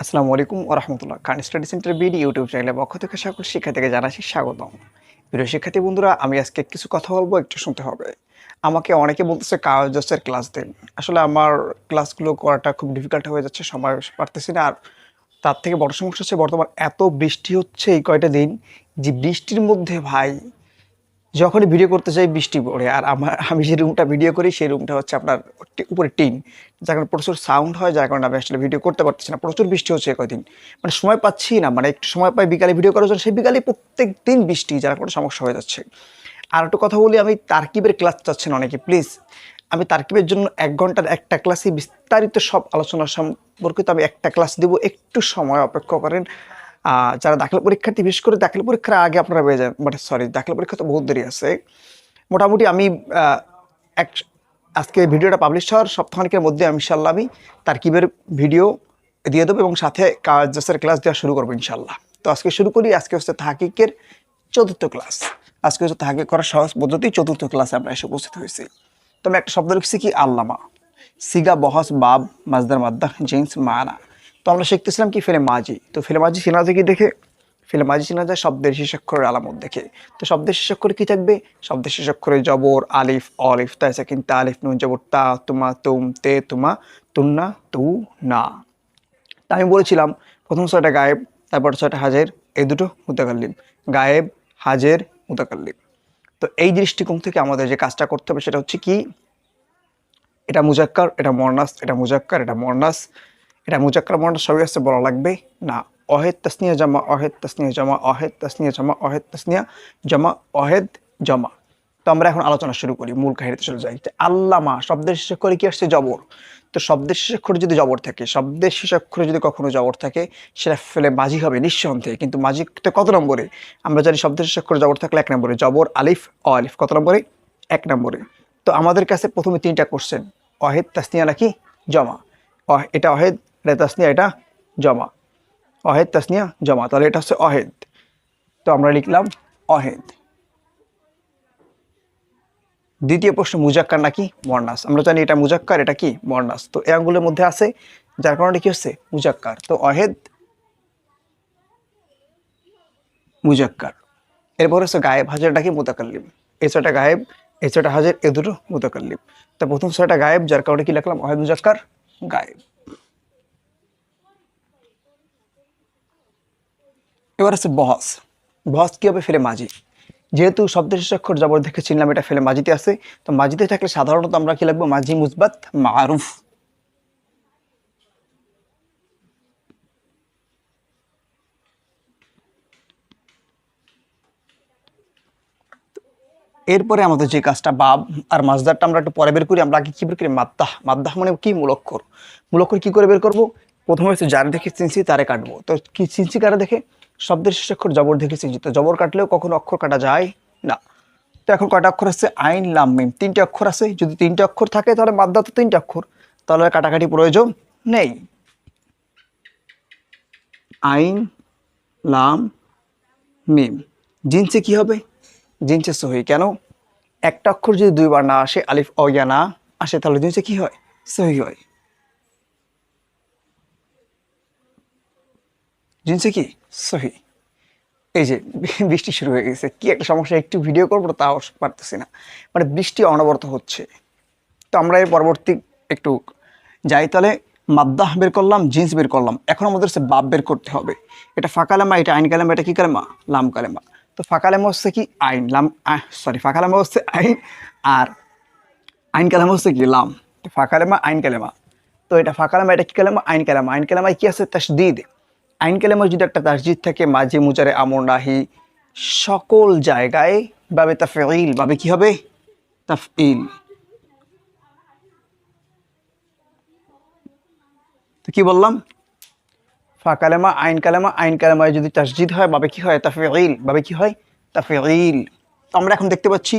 আসসালামু আলাইকুম ওরহমতুল্লাহ Khan study centre BD YouTube চ্যানেলে পক্ষ থেকে সকল শিক্ষার্থীকে জানাচ্ছি স্বাগতম। প্রিয় শিক্ষার্থী বন্ধুরা, আমি আজকে কিছু কথা বলব, একটু শুনতে হবে। আমাকে অনেকে বলতেছে কাগজের ক্লাস দেন। আসলে আমার ক্লাসগুলো করাটা খুব ডিফিকাল্ট হয়ে যাচ্ছে, সময় পারতেছি না। আর তার থেকে বড় সমস্যা হচ্ছে, বর্তমান এত বৃষ্টি হচ্ছে এই কয়টা দিন। যে বৃষ্টির মধ্যে ভাই যখনই ভিডিও করতে চাই বৃষ্টি পড়ে। আর আমার আমি যে রুমটা ভিডিও করি, সেই রুমটা হচ্ছে আপনার উপরে টিন। যার কারণে প্রচুর সাউন্ড হয়, যার কারণে আমি আসলে ভিডিও করতে পারতেছি না। প্রচুর বৃষ্টি হচ্ছে কদিন মানে সময় পাচ্ছি না। মানে একটু সময় পাই বিকালে ভিডিও করার জন্য, সেই বিকালে প্রত্যেক দিন বৃষ্টি, যার কারণে সমস্যা হয়ে যাচ্ছে। আর একটু কথা বলি, আমি তারকিবের ক্লাস চাচ্ছেন অনেকে প্লিজ আমি তারকিবের জন্য এক ঘণ্টার একটা ক্লাসে বিস্তারিত সব আলোচনা সম্পর্কিত আমি একটা ক্লাস দিব। একটু সময় অপেক্ষা করেন। যারা দাখিল পরীক্ষার্থী, বিশেষ করে দাখিল পরীক্ষার আগে আপনারা পেয়ে যান বাট সরি দাখিল পরীক্ষা তো বহুত দেরি আছে। মোটামুটি আমি এক, আজকে ভিডিওটা পাবলিশ হওয়ার সপ্তাহখানিকের মধ্যে আমি ইনশাল্লাহ আমি তারকিবের ভিডিও দিয়ে দেবো এবং সাথে কাজের ক্লাস দেওয়া শুরু করব ইনশাল্লাহ তো আজকে শুরু করি, আজকে হচ্ছে তাহাকিকের চতুর্থ ক্লাস আজকে হচ্ছে তাহাকিক করার সহজ পদ্ধতি, চতুর্থ ক্লাসে আমরা এসে উপস্থিত হয়েছি। তো আমি একটা শব্দ লিখছি কি? আল্লামা। সিগা, বহস, বাব মাজদার মাদ্দা জিন্স, মানা। তো আমরা শিখতেছিলাম কি ফেলে মাজি তো ফেলে মাজি চেনা যায় কি দেখে? ফেলে মাজি চেনা যায় শব্দের শেষাক্ষরের আলামত দেখে। তো শব্দের শেষাক্ষরে কি থাকবে? শব্দের শেষাক্ষরে জবর, আলিফ, অলিফ তাই কিন্তু আলিফ, নুন, জবর, তা, তুমা, তুম, তে, তুমা, তুন্না, তু, না। তা আমি বলেছিলাম, প্রথম ছয়টা গায়েব, তারপর ছয়টা হাজের, এই দুটো মুতাকাল্লিম। গায়েব, হাজের, মুতাকাল্লিম। তো এই দৃষ্টিকোণ থেকে আমাদের যে কাজটা করতে হবে সেটা হচ্ছে কি? এটা মুজাক্কার, এটা মর্নাস এটা মুজাক্কার, এটা মর্নাস এটা মুজাক্কার মর্নাস সবই আসছে বলা লাগবে। না, অহেদ তাসনিয়া জমা, অহেদ তাসনিয়া জমা, অহেদ তাসনিয়া জমা, অহেদ তাসনিয়া জমা, অহেদ জমা। তো আমরা এখন আলোচনা শুরু করি, মূল কাহিনীতে চলে যাই। আল্লামা, শব্দের শেষ করে কি আসছে? জবর। তো শব্দের শেষ অক্ষরে যদি জবর থাকে, শব্দের শেষ অক্ষরে যদি কখনো জবর থাকে, সেটা ফেলে মাঝি হবে নিঃসন্দেহে। কিন্তু মাঝিতে কত নম্বরে? আমরা জানি শব্দের শেষ অক্ষরে জবর থাকলে এক নম্বরে। জবর, আলিফ, অ, আলিফ কত নম্বরে? এক নম্বরে। তো আমাদের কাছে প্রথমে তিনটা কোশ্চেন অহেদ তাসনিয়া নাকি জমা? এটা অহেদ এটা তাসনিয়া, এটা জমা। অহেদ, তাসনিয়া, জমা। তাহলে এটা হচ্ছে অহেদ। তো আমরা লিখলাম অহেদ। দ্বিতীয় প্রশ্ন, মুজাক্কার নাকি মর্নাস আমরা জানি এটা মুজাক্কার, এটা কি মর্নাস তো এই আঙ্গুলের মধ্যে আছে, যার কারণে কি হচ্ছে? মুজাক্কার। তো অহেদ, মুজাক্কার। এরপর হচ্ছে গায়েব হাজারটা কি মুতাকাল্লিম? এই ছয়টা গায়েব, এই ছয়টা হাজার এ দুটো মুতাকাল্লিম। তা প্রথম ছয়টা গায়েব, যার কারণে কি লিখলাম? অহেদ, মুজাক্কার, গায়েব। এবার আছে বহস। বহস কি হবে ফেলে মাঝি? যেহেতু শব্দের শেষ অক্ষর জবর দেখে চিনলাম, এটা ফেলে মাঝিতে আছে। তো মাঝিতে থাকলে সাধারণত আমরা কি লিখব? মাঝি মুজবাত মারুফ। এরপরে আমাদের যে কাজটা বাব আর মাজদারটা আমরা একটু পরে বের করি, আমরা আগে কি বের করি? মাদ্দাহ। মাদ্দাহ মানে কি? মূলক্ষর মূলক্ষর কি করে বের করব? প্রথমে হচ্ছে যার দেখে চিনছি, তারে কাটবো। তো কি চিনছি, কারা দেখে? শব্দের শেষ অক্ষর জবর দেখে চিনছি জবর কাটলেও কখনো অক্ষর কাটা যায় না। তো এখন কয়টা অক্ষর আছে? আইন, লাম, মিম। তিনটে অক্ষর আছে। যদি তিনটে অক্ষর থাকে, তাহলে মাদ্দা তো তিনটে অক্ষর। তাহলে কাটাকাটি প্রয়োজন নেই। আইন, লাম, মিম। জিনসে কি হবে? জিনসে সহি। কেন? একটা অক্ষর যদি দুইবার না আসে, আলিফ অয়া না আসে, তাহলে জিনসে কি হয়? সহি হয়। জিনসে কি সহি। এই যে, বৃষ্টি শুরু হয়ে গেছে, কি একটা সমস্যা, একটু ভিডিও করব তাও পারতেছি না। মানে বৃষ্টি অনবরত হচ্ছে। তো আমরা এই পরবর্তী একটু যাই তাহলে, মাদ্দাহ বের করলাম, জিন্স বের করলাম। এখন আমাদের হচ্ছে বাপ বের করতে হবে। এটা ফাঁকা লেমা, এটা আইন কালেমা, এটা কী কালেমা? লাম কালেমা। তো ফাঁকা লেমা হচ্ছে কি আইন, লাম সরি ফাঁকা লেমা হচ্ছে আইন আর আইন কালেমা হচ্ছে কি লাম। তো ফাঁকালেমা আইন কালেমা। তো এটা ফাঁকা লেমা, এটা কি কালেমা? আইন কালেমা। আইন কালেমায় কি আছে? তাসদিদ। আইন কালেমায় যদি একটা তাসজিদ থাকে, মাঝে মুজারে আমর নাহি, সকল জায়গায় বাবে তাফিল বাবে কি হবে? তাফইল তো কি বললাম? ফা কালেমা, আইন কালেমা, আইন কালেমায় যদি তাসজিদ হয়, বাবে কি হয়? তাফিল বাবে কি হয়? তাফিল তো আমরা এখন দেখতে পাচ্ছি,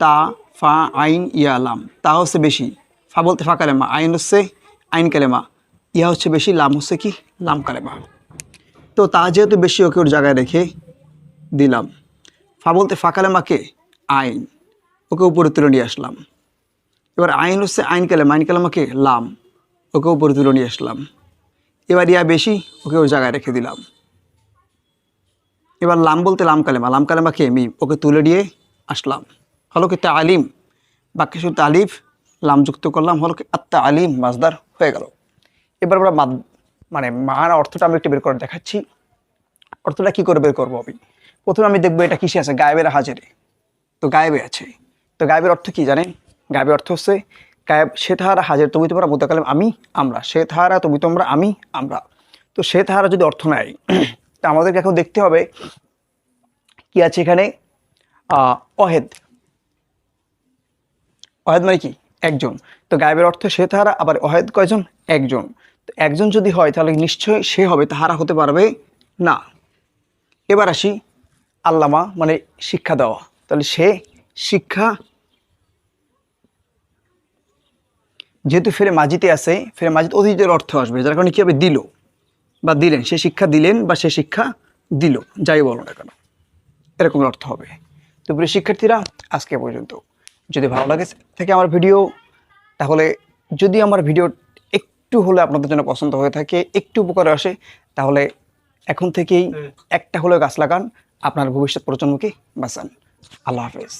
তা, ফা, আইন ইয়ালাম তা হচ্ছে বেশি। ফা বলতে ফা কালেমা, আইন হচ্ছে আইন কালেমা। ইয়া হচ্ছে বেশি, লাম হচ্ছে কি? লাম কালেমা। তো তা যেহেতু বেশি ওকে ওর জায়গায় রেখে দিলাম। ফা বলতে ফা কালেমাকে আইন। ওকে উপরে তুলে নিয়ে আসলাম। এবার আইন হচ্ছে আইন কালেমা। আইন কালেমাকে লাম। ওকে উপরে তুলে নিয়ে আসলাম। এবার ইয়া বেশি, ওকে ওর জায়গায় রেখে দিলাম। এবার লাম বলতে লাম কালেমা। লাম কালেমা কে মিম ওকে তুলে নিয়ে আসলাম। হলো কি তালিম। বাক্যে শুধু তালিফ, লাম যুক্ত করলাম। হলো কি আত্মা আলিম মাজদার হয়ে গেল। এবার আমরা মানে মান অর্থটা আমি একটু বের করে দেখাচ্ছি। অর্থটা কি করে বের করব আমি? প্রথমে আমি দেখব এটা কিসে আছে? গায়েবের হাজারে। তো গায়েবে আছে। তো গায়েবের অর্থ কি জানেন? গায়েবের অর্থ হচ্ছে, গায়েব সে তাহারা হাজার, তুমি তোমরা মুতাকালাম আমি, আমরা। সে তাহারা, তুমি তোমরা, আমি, আমরা। তো সে তাহারা যদি অর্থ নেয়, তা আমাদেরকে এখন দেখতে হবে কি আছে এখানে। অহেদ। অহেদ মানে কি? একজন। তো গায়েবের অর্থ সে তাহারা, আবার অহেদ কয়জন? একজন। একজন যদি হয়, তাহলে নিশ্চয়ই সে হবে, তাহারা হতে পারবে না। এবার আসি আল্লামা মানে শিক্ষা দেওয়া। তাহলে সে শিক্ষা যেহেতু ফেরে মাজিতে আছে, ফেরে মাজিদ অতীতের অর্থ আসবে, যার কারণে কী হবে? দিল বা দিলেন, সে শিক্ষা দিলেন বা সে শিক্ষা দিল, যাই বলো না কেন। এরকম অর্থ হবে। তো প্রিয় শিক্ষার্থীরা, আজকে পর্যন্ত। যদি ভালো লাগে, থেকে আমার ভিডিও, তাহলে যদি আমার ভিডিও একটু হলে আপনাদের জন্য পছন্দ হয়ে থাকে একটু উপকারে আসে তাহলে এখন থেকেই একটা হলেও গাছ লাগান আপনার ভবিষ্যৎ প্রজন্মকে বাঁচান। আল্লাহ হাফেজ।